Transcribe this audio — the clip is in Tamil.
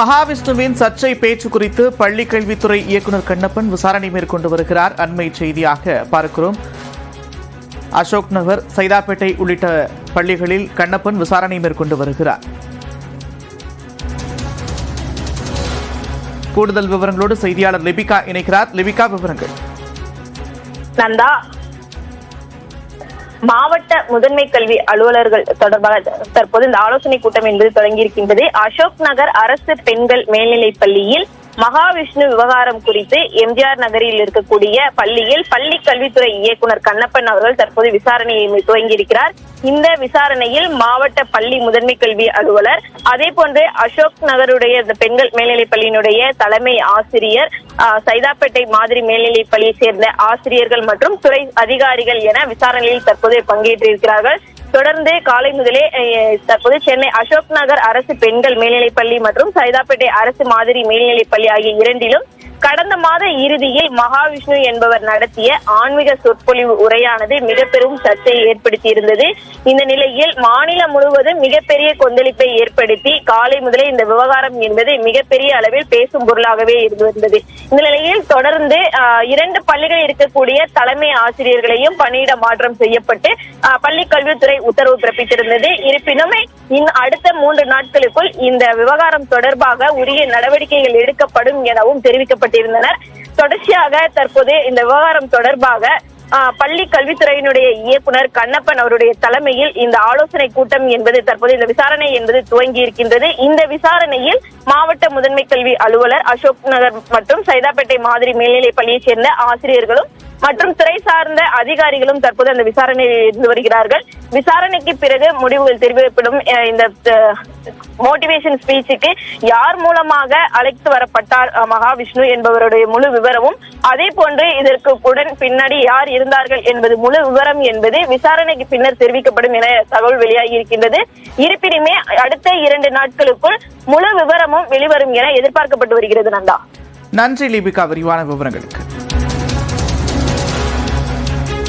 மகாவிஷ்ணுவின் சர்ச்சை பேச்சு குறித்து பள்ளி கல்வித்துறை இயக்குநர் கண்ணப்பன் விசாரணை மேற்கொண்டு வருகிறார். அண்மை செய்தியாக பார்க்கிறோம். அசோக் நகர் சைதாப்பேட்டை உள்ளிட்ட பள்ளிகளில் கண்ணப்பன் விசாரணை மேற்கொண்டு வருகிறார். கூடுதல் விவரங்களோடு செய்தியாளர் லிபிகா இணைக்கிறார் லிபிகா விவரங்கள். நந்தா மாவட்ட முதன்மை கல்வி அலுவலர்கள் தொடர்பாக தற்போது இந்த ஆலோசனை கூட்டம் என்பது தொடங்கியிருக்கின்றது. அசோக் நகர் அரசு பெண்கள் மேல்நிலைப் பள்ளியில் மகாவிஷ்ணு விவகாரம் குறித்து எம்ஜிஆர் நகரில் இருக்கக்கூடிய பள்ளியில் பள்ளி கல்வித்துறை இயக்குனர் கண்ணப்பன் அவர்கள் தற்போது விசாரணையை துவங்கியிருக்கிறார். இந்த விசாரணையில் மாவட்ட பள்ளி முதன்மை கல்வி அலுவலர் அதே போன்று அசோக் நகருடைய பெண்கள் மேல்நிலைப் பள்ளியினுடைய தலைமை ஆசிரியர் சைதாப்பேட்டை மாதிரி மேல்நிலைப் பள்ளியை சேர்ந்த ஆசிரியர்கள் மற்றும் துறை அதிகாரிகள் என விசாரணையில் தற்போது பங்கேற்றிருக்கிறார்கள். தொடர்ந்து காலை முதலே அஹ், தற்போது சென்னை அசோக் நகர் அரசு பெண்கள் மேல்நிலைப்பள்ளி மற்றும் சைதாப்பேட்டை அரசு மாதிரி மேல்நிலைப்பள்ளி ஆகிய இரண்டிலும் கடந்த மாத இறுதியில் மகாவிஷ்ணு என்பவர் நடத்திய ஆன்மீக சொற்பொழிவு உரையானது மிக பெரும் சர்ச்சையை ஏற்படுத்தியிருந்தது. இந்த நிலையில் மாநிலம் முழுவதும் மிகப்பெரிய கொந்தளிப்பை ஏற்படுத்தி காலை முதலே இந்த விவகாரம் என்பது மிகப்பெரிய அளவில் பேசும் பொருளாகவே இருந்து வந்தது. இந்த நிலையில் தொடர்ந்து இரண்டு பள்ளிகள் இருக்கக்கூடிய தலைமை ஆசிரியர்களையும் பணியிட மாற்றம் செய்யப்பட்டு பள்ளி கல்வித்துறை உத்தரவு பிறப்பித்திருந்தது. இருப்பினும் இன்னும் அடுத்த மூன்று நாட்களுக்குள் இந்த விவகாரம் தொடர்பாக உரிய நடவடிக்கைகள் எடுக்கப்படும் எனவும் தெரிவிக்கப்பட்டிருந்தனர் தொடர்ச்சியாக தற்போது இந்த விவகாரம் தொடர்பாக பள்ளி கல்வித்துறையினுடைய இயக்குனர் கண்ணப்பன் அவருடைய தலைமையில் இந்த ஆலோசனை கூட்டம் என்பது தற்போது இந்த விசாரணை என்பது துவங்கி இருக்கின்றது. இந்த விசாரணையில் மாவட்ட முதன்மை கல்வி அலுவலர் அசோக் நகர் மற்றும் சைதாப்பேட்டை மாதிரி மேல்நிலை பள்ளியைச் சேர்ந்த ஆசிரியர்களும் மற்றும் துறை சார்ந்த அதிகாரிகளும் தற்போது அந்த விசாரணையில் இருந்து வருகிறார்கள். விசாரணைக்கு பிறகு முடிவுகள் தெரிவிக்கப்படும் இந்த மோட்டிவேஷன் ஸ்பீச்சுக்கு யார் மூலமாக அழைத்து வரப்பட்டார் மகாவிஷ்ணு என்பவருடைய முழு விவரமும் அதே போன்று இதற்கு உடன் பின்னாடி யார் இருந்தார்கள் என்பது முழு விவரம் என்பது விசாரணைக்கு பின்னர் தெரிவிக்கப்படும் என தகவல் வெளியாகி இருக்கின்றது. இருப்பினுமே அடுத்த இரண்டு நாட்களுக்குள் முழு விவரமும் வெளிவரும் என எதிர்பார்க்கப்பட்டு வருகிறது நந்தா. நன்றி லிபிகா. விரிவான விவரங்களுக்கு.